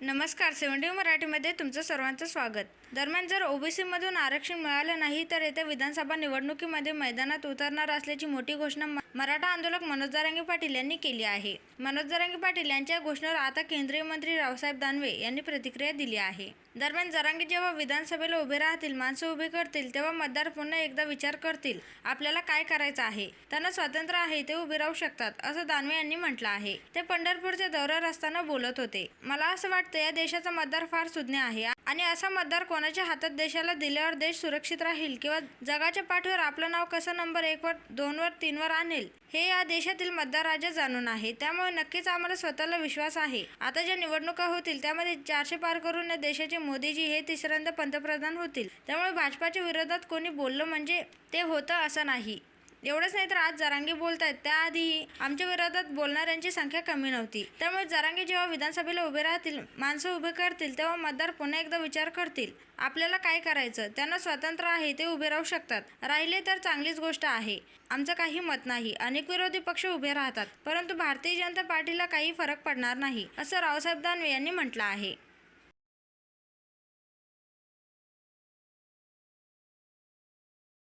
नमस्कार सेव्हन्टी मराठीमध्ये तुमचं सर्वांचं स्वागत. दरम्यान जर ओबीसीमधून आरक्षण मिळालं नाही तर येत्या विधानसभा निवडणुकीमध्ये मैदानात उतरणार असल्याची मोठी घोषणा म- मराठा आंदोलक मनोज दारांगे पाटील यांनी केली आहे. मनोज दारांगे पाटील यांच्या घोषणेवर आता केंद्रीय मंत्री रावसाहेब दानवे यांनी प्रतिक्रिया दिली आहे. दरम्यान जरांगे जेव्हा विधानसभेला उभे राहतील माणसं उभे करतील तेव्हा मतदार पुन्हा एकदा विचार करतील आपल्याला काय करायचं आहे? त्यांना स्वातंत्र्य आहे ते उभे राहू शकतात असं दानवे यांनी म्हटलं आहे. ते पंढरपूरच्या दौऱ्यावर असताना बोलत होते. मला असं वाटतं या देशाचा मतदार फार सुज्ञ आहे. आणि असा मतदार कोणाच्या हातात देशाला दिल्यावर देश सुरक्षित राहील किंवा जगाच्या पाठीवर आपलं नाव कसं नंबर एकवर दोनवर तीनवर आणेल हे या देशातील मतदार राजा जाणून आहे. त्यामुळे नक्कीच आम्हाला स्वतःला विश्वास आहे. आता ज्या निवडणुका होतील त्यामध्ये चारशे पार करून या देशाचे मोदीजी हे तिसऱ्यांदा पंतप्रधान होतील. त्यामुळे भाजपाच्या विरोधात कोणी बोललं म्हणजे ते होतं असं नाही. एवढंच नाही तर आज जरांगे बोलत आहेत त्याआधीही आमच्या विरोधात बोलणाऱ्यांची संख्या कमी नव्हती. त्यामुळे जरांगे जेव्हा विधानसभेला उभे राहतील माणसं उभे करतील तेव्हा मतदार पुन्हा एकदा विचार करतील. आपल्याला काय करायचं? त्यांना स्वातंत्र्य आहे ते उभे राहू शकतात. राहिले तर चांगलीच गोष्ट आहे. आमचं काही मत नाही. अनेक विरोधी पक्ष उभे राहतात. परंतु भारतीय जनता पार्टीला काही फरक पडणार नाही असं रावसाहेब दानवे यांनी म्हटलं आहे.